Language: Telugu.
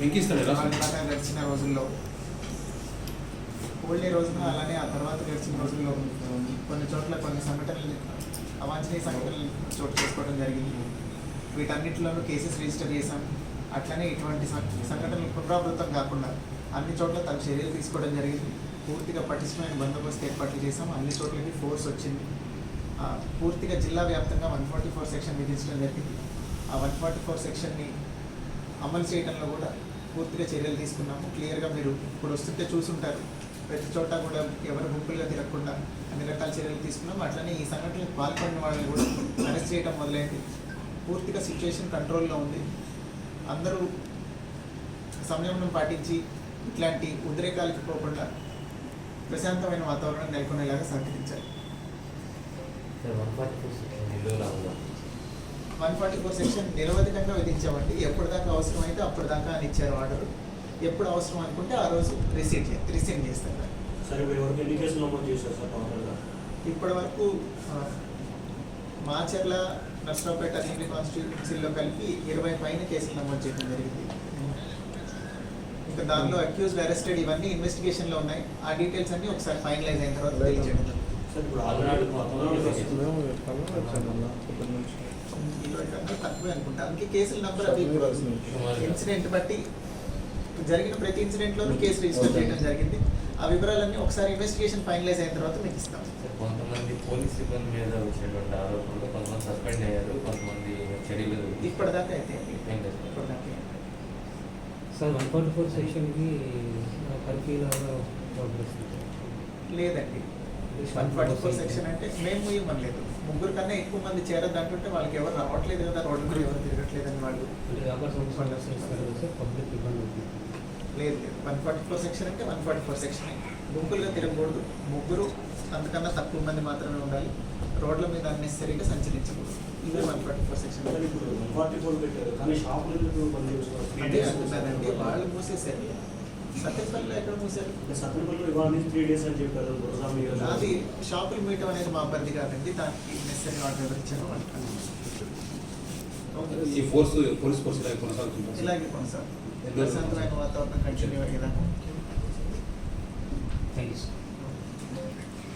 వెంకిస్తాడు గడిచిన రోజుల్లో ఓల్డే రోజున అలానే ఆ తర్వాత గడిచిన రోజుల్లో కొన్ని చోట్ల కొన్ని సంఘటనలు అవాంఛనీయ సంఘటనలు చోటు చేసుకోవడం జరిగింది. వీటన్నిటిలోనూ కేసెస్ రిజిస్టర్ చేశాం. అట్లనే ఇటువంటి సంఘటనలు పునరావృతం కాకుండా అన్ని చోట్ల తన చర్యలు తీసుకోవడం జరిగింది. పూర్తిగా పటిష్టమైన బందోబస్తు ఏర్పాట్లు చేసాం అన్ని చోట్లకి ఫోర్స్ వచ్చింది. పూర్తిగా జిల్లా వ్యాప్తంగా వన్ ఫార్టీ ఫోర్ సెక్షన్ విధించడం జరిగింది. ఆ వన్ ఫార్టీ ఫోర్ సెక్షన్ని అమలు చేయడంలో కూడా పూర్తిగా చర్యలు తీసుకున్నాము. క్లియర్గా మీరు ఇప్పుడు వస్తుంటే చూసుంటారు. ప్రతి చోట కూడా ఎవరు గుంపులుగా తిరగకుండా అన్ని రకాల చర్యలు తీసుకున్నాం అట్లనే ఈ సంఘటనలకు పాల్పడిన వాళ్ళని కూడా అరెస్ట్ చేయడం మొదలైంది. పూర్తిగా సిచ్యువేషన్ కంట్రోల్లో ఉంది. అందరూ సంయమనం పాటించి ఇట్లాంటి ఉద్రేకాలకు పోకుండా ప్రశాంతమైన వాతావరణం నెలకొనేలాగా సహకరించాలి. వన్ ఫార్టీ ఫోర్ సెక్షన్ నిరవధికంగా విధించామండి. ఎప్పటిదాకా అవసరమైతే అప్పటిదాకా అని ఇచ్చారు ఆర్డర్ ఎప్పుడు అవసరం అనుకుంటే ఆ రోజు రిసీట్ రిసీవ్ చేస్తారు. ఇప్పటి వరకు మాచర్ల నర్సరావుపేట అసెంబ్లీ కాన్స్టిట్యూన్సీలో కలిపి ఇరవై పైన కేసులు నమోదు చేయడం జరిగింది. ఇంకా దానిలో అక్యూజ్డ్ అరెస్టెడ్ ఇవన్నీ ఇన్వెస్టిగేషన్లో ఉన్నాయి. ఆ డీటెయిల్స్ అన్ని ఒకసారి ఫైనలైజ్ అయిన తర్వాత తెలియజేయడం. తక్కువే అనుకుంటా అందుకే కేసుల నెంబర్. ఇన్సిడెంట్ బట్టి జరిగిన ప్రతి ఇన్సిడెంట్ లోనూ కేసు రిజిస్టర్ చేయడం జరిగింది ఆ వివరాలన్నీ ఒకసారి ఇన్వెస్టిగేషన్ ఫైనలైజ్ అయిన తర్వాత మీకు ఇస్తాం కొంతమంది పోలీస్ సిబ్బంది మీద వచ్చినటువంటి ఆరోపణలు కొంతమంది సస్పెండ్ అయ్యారు కొంతమంది చర్యలు ఇప్పటిదాకా అయితే. ఇప్పటిదాకా. సార్ వన్ ఫార్టీ ఫోర్ సెక్షన్కి కర్ఫ్యూ లాగా ప్రవర్తిస్తుంది. లేదండి వన్ ఫార్టీ ఫోర్ సెక్షన్ అంటే మేము ఇవ్వలేదు ముగ్గురు కన్నా ఎక్కువ మంది చేరద్దు అంటుంటే వాళ్ళకి ఎవరు రావట్లేదు కదా రోడ్డు మీద ఎవరు తిరగట్లేదని వాళ్ళు. పబ్లిక్ ఇబ్బంది అవుతుంది లేదు లేదు. వన్ ఫార్టీ ఫోర్ సెక్షన్ అంటే వన్ ఫార్టీ ఫోర్ సెక్షన్ గుంపులుగా తిరగకూడదు. ముగ్గురు అంతకన్నా తక్కువ మంది మాత్రమే ఉండాలి. రోడ్ల మీద అన్నెసరీగా సంచరించకూడదు. ఇదే one forty four section one forty four పెట్టారు. కానీ షాపులు వాళ్ళు మూసేశారు. సత్యపల్లిలో ఎక్కడ మూసారు? సత్యపల్లిలో ఇవాళ నుంచి త్రీ డేస్ అని చెప్పారు గారు. అది షాపులు మీయటం అనేది మా పరిధి కాదండి దానికి నెసరీ ఆర్డర్ ఎవరు ఇచ్చారో ఈ ఫోర్స్ పోలీస్ ఫోర్స్ ఇలాగే కొనసాగుతుంటారు ఇలాగే కొనసాగుతుంది. ప్రశాంతమైన వాతావరణం కంటిన్యూ అయ్యేదాకా. Thank you sir